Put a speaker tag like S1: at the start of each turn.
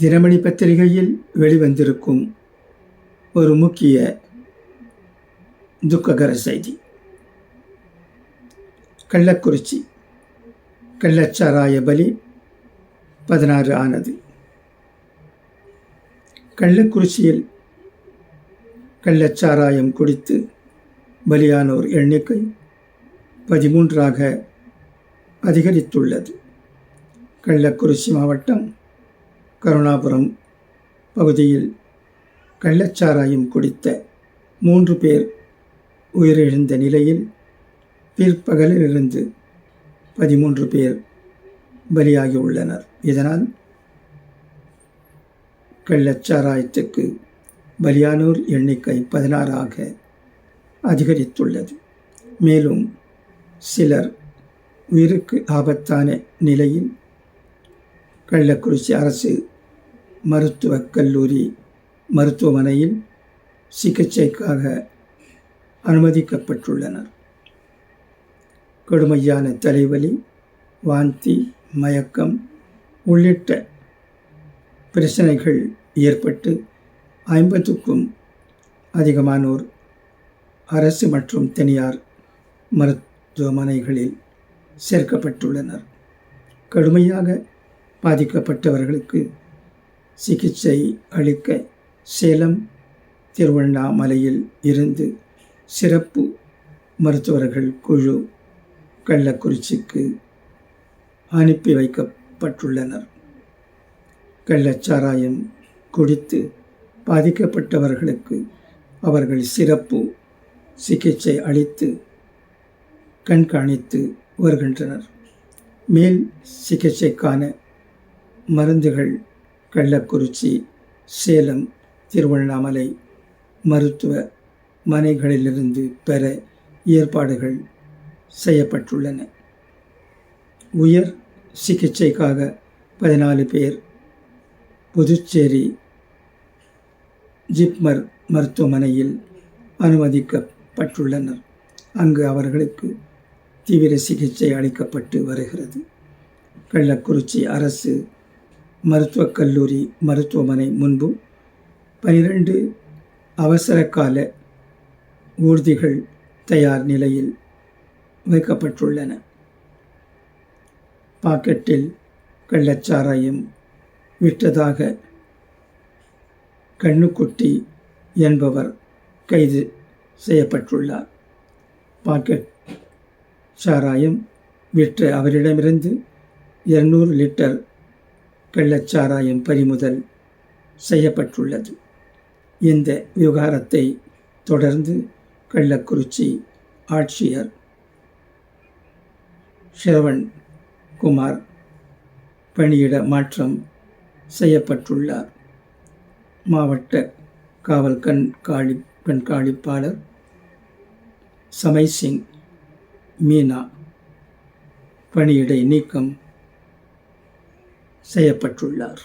S1: தினமணி பத்திரிகையில் வெளிவந்திருக்கும் ஒரு முக்கிய துக்ககர செய்தி. கள்ளக்குறிச்சி கள்ளச்சாராய பலி பதினாறு ஆனது. கள்ளக்குறிச்சியில் கள்ளச்சாராயம் குடித்து பலியானோர் எண்ணிக்கை பதிமூன்றாக அதிகரித்துள்ளது. கள்ளக்குறிச்சி மாவட்டம் கருணாபுரம் பகுதியில் கள்ளச்சாராயம் குடித்த மூன்று பேர் உயிரிழந்த நிலையில் பிற்பகலிலிருந்து பதிமூன்று பேர் பலியாகியுள்ளனர். இதனால் கள்ளச்சாராயத்துக்கு பலியானோர் எண்ணிக்கை பதினாறாக அதிகரித்துள்ளது. மேலும் சிலர் உயிருக்கு ஆபத்தான நிலையில் கள்ளக்குறிச்சி அரசு மருத்துவக் கல்லூரி மருத்துவமனையில் சிகிச்சைக்காக அனுமதிக்கப்பட்டுள்ளனர். கடுமையான தலைவலி வாந்தி மயக்கம் உள்ளிட்ட பிரச்சனைகள் ஏற்பட்டு ஐம்பதுக்கும் அதிகமானோர் அரசு மற்றும் தனியார் மருத்துவமனைகளில் சேர்க்கப்பட்டுள்ளனர். கடுமையாக பாதிக்கப்பட்டவர்களுக்கு சிகிச்சை அளிக்க சேலம் திருவண்ணாமலையில் இருந்து சிறப்பு மருத்துவர்கள் குழு கள்ளக்குறிச்சிக்கு அனுப்பி வைக்கப்பட்டுள்ளனர். கள்ளச்சாராயம் குடித்து பாதிக்கப்பட்டவர்களுக்கு அவர்கள் சிறப்பு சிகிச்சை அளித்து கண்காணித்து வருகின்றனர். மேல் சிகிச்சைக்கான மருந்துகள் கள்ளக்குறிச்சி சேலம் திருவண்ணாமலை மருத்துவ மனைகளிலிருந்து பெற ஏற்பாடுகள் செய்யப்பட்டுள்ளன. உயர் சிகிச்சைக்காக பதினாலு பேர் புதுச்சேரி ஜிப்மர் மருத்துவமனையில் அனுமதிக்கப்பட்டுள்ளனர். அங்கு அவர்களுக்கு தீவிர சிகிச்சை அளிக்கப்பட்டு வருகிறது. கள்ளக்குறிச்சி அரசு மருத்துவக் கல்லூரி மருத்துவமனை முன்பும் பனிரெண்டு அவசரகால ஊர்திகள் தயார் நிலையில் வைக்கப்பட்டுள்ளன. பாக்கெட்டில் கள்ளச்சாராயம் விற்றதாக கண்ணுக்குட்டி என்பவர் கைது செய்யப்பட்டுள்ளார். பாக்கெட் சாராயம் விற்ற அவரிடமிருந்து இருநூறு லிட்டர் கள்ளச்சாராயம் பறிமுதல் செய்யப்பட்டுள்ளது. இந்த விவகாரத்தை தொடர்ந்து கள்ளக்குறிச்சி ஆட்சியர் ஷரவண் குமார் பணியிட மாற்றம் செய்யப்பட்டுள்ளார். மாவட்ட காவல் கண்காணி கண்காணிப்பாளர் சமை சிங் மீனா பணியிடை நீக்கம் செய்யப்பட்டுள்ளார்.